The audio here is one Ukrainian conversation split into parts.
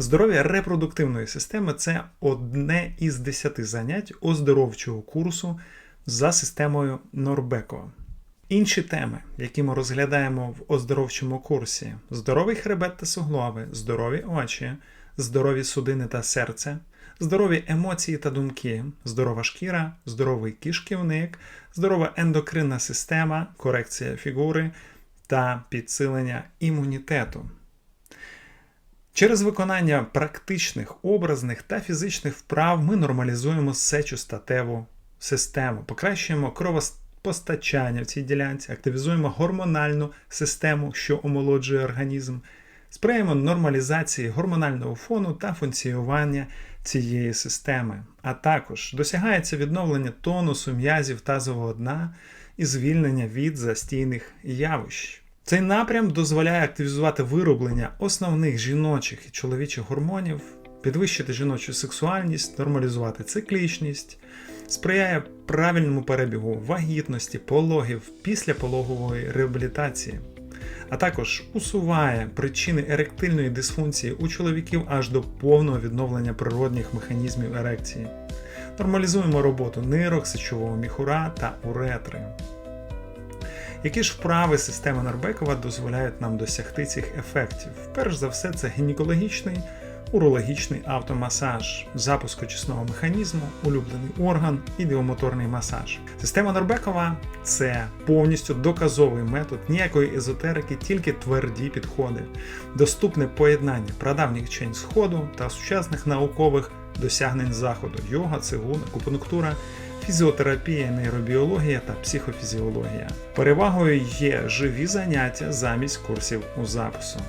Здоров'я репродуктивної системи це одне із десяти занять оздоровчого курсу за системою Норбеко. Інші теми, які ми розглядаємо в оздоровчому курсі: здоровий хребет та суглоби, здорові очі, здорові судини та серце, здорові емоції та думки, здорова шкіра, здоровий кишківник, здорова ендокринна система, корекція фігури та підсилення імунітету. Через виконання практичних, образних та фізичних вправ ми нормалізуємо сечостатеву систему, покращуємо кровопостачання в цій ділянці, активізуємо гормональну систему, що омолоджує організм, сприяємо нормалізації гормонального фону та функціонування цієї системи, а також досягається відновлення тонусу м'язів тазового дна і звільнення від застійних явищ. Цей напрям дозволяє активізувати вироблення основних жіночих і чоловічих гормонів, підвищити жіночу сексуальність, нормалізувати циклічність, сприяє правильному перебігу вагітності, пологів, післяпологової реабілітації, а також усуває причини еректильної дисфункції у чоловіків аж до повного відновлення природних механізмів ерекції. Нормалізуємо роботу нирок, сечового міхура та уретри. Які ж вправи системи Нарбекова дозволяють нам досягти цих ефектів? Перш за все, це гінекологічний, урологічний автомасаж, запуск очисного механізму, улюблений орган, ідіомоторний масаж. Система Нарбекова це повністю доказовий метод ніякої езотерики, тільки тверді підходи, доступне поєднання прадавніх вчень сходу та сучасних наукових досягнень заходу, йога, цигун, акупунктура фізіотерапія, нейробіологія та психофізіологія. Перевагою є живі заняття замість курсів у запису.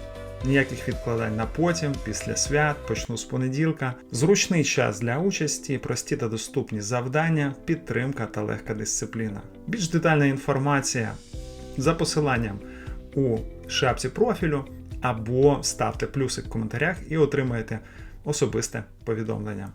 Ніяких відкладань на потім, після свят, почну з понеділка, зручний час для участі, прості та доступні завдання, підтримка та легка дисципліна. Більш детальна інформація за посиланням у шапці профілю або ставте плюсик в коментарях і отримаєте особисте повідомлення.